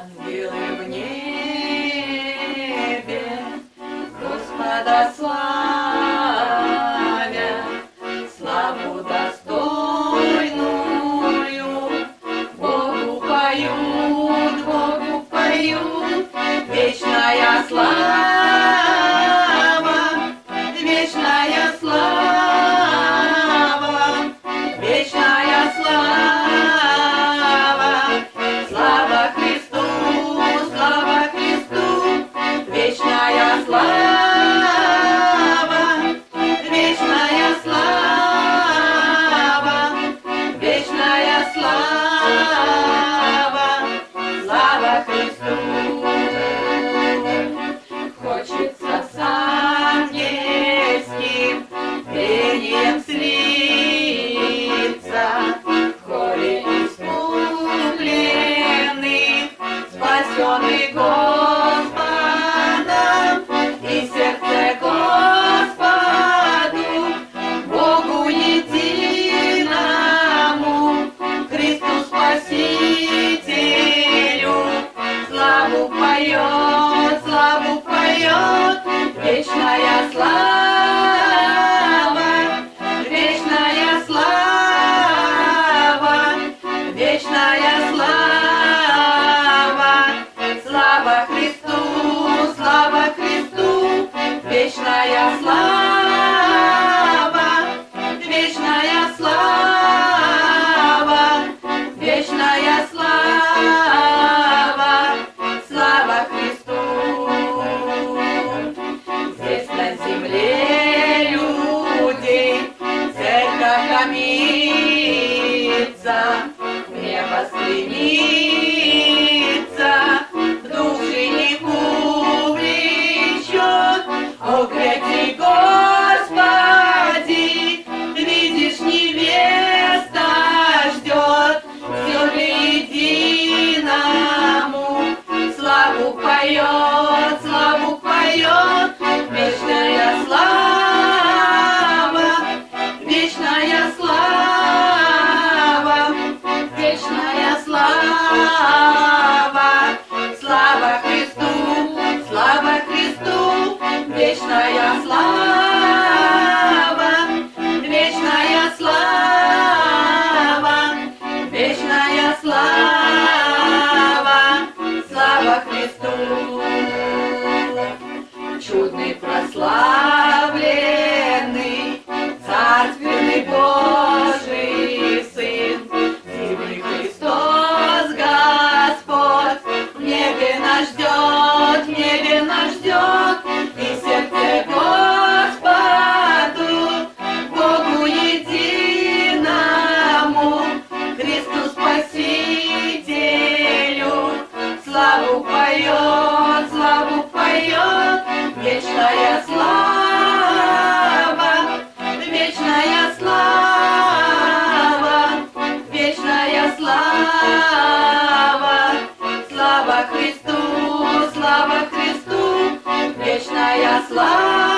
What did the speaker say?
Ангелы в небе Господа славя, славу достойную Богу поют, Богу поют, вечная слава, вечная слава, вечная слава, вечная слава, слава Христу, слава Христу, вечная слава, томится, небо стремится, вечная слава, вечная слава, вечная слава, слава Христу. Чудный прославленный, царственный Божий славу поет, славу поет, вечная слава, вечная слава, вечная слава, слава Христу, слава Христу, вечная слава.